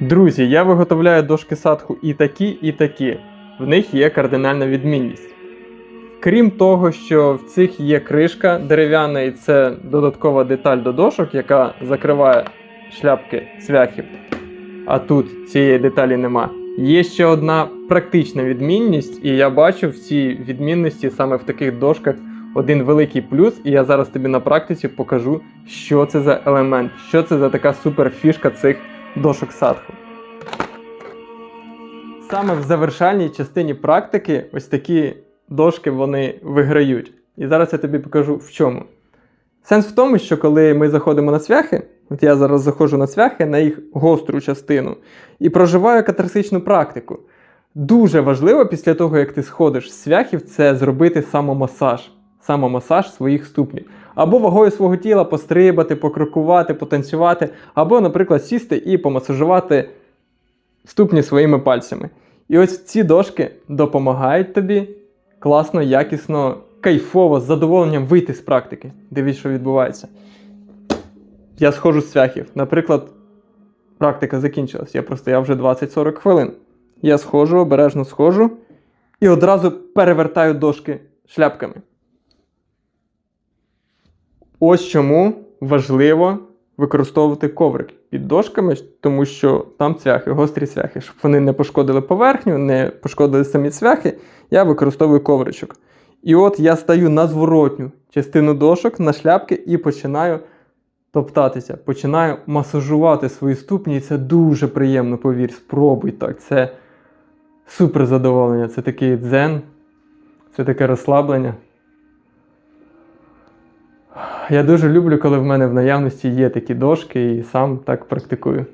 Друзі, я виготовляю дошки садху і такі, і такі. В них є кардинальна відмінність. Крім того, що в цих є кришка дерев'яна, і це додаткова деталь до дошок, яка закриває шляпки цвяхів. А тут цієї деталі нема. Є ще одна практична відмінність, і я бачу в цій відмінності саме в таких дошках один великий плюс, і я зараз тобі на практиці покажу, що це за елемент, що це за така суперфішка цих дошок садху. Саме в завершальній частині практики ось такі дошки вони виграють. І зараз я тобі покажу в чому. Сенс в тому, що коли ми заходимо на цвяхи, от я зараз заходжу на цвяхи на їх гостру частину і проживаю катарсичну практику. Дуже важливо після того, як ти сходиш з цвяхів, це зробити самомасаж. Самомасаж своїх ступнів. Або вагою свого тіла пострибати, покрокувати, потанцювати, або, наприклад, сісти і помасажувати ступні своїми пальцями. І ось ці дошки допомагають тобі класно, якісно, кайфово, з задоволенням вийти з практики. Дивись, що відбувається. Я сходжу з цвяхів. Наприклад, практика закінчилась. Я просто я вже 20-40 хвилин. Я сходжу, обережно сходжу і одразу перевертаю дошки шляпками. Ось чому важливо використовувати коврик під дошками, тому що там цвяхи, гострі цвяхи. Щоб вони не пошкодили поверхню, не пошкодили самі цвяхи, я використовую ковричок. І от я стаю на зворотню частину дошок на шляпки і починаю топтатися, починаю масажувати свої ступні, і це дуже приємно, повір, спробуй так. Це супер задоволення, це такий дзен, це таке розслаблення. Я дуже люблю, коли в мене в наявності є такі дошки і сам так практикую.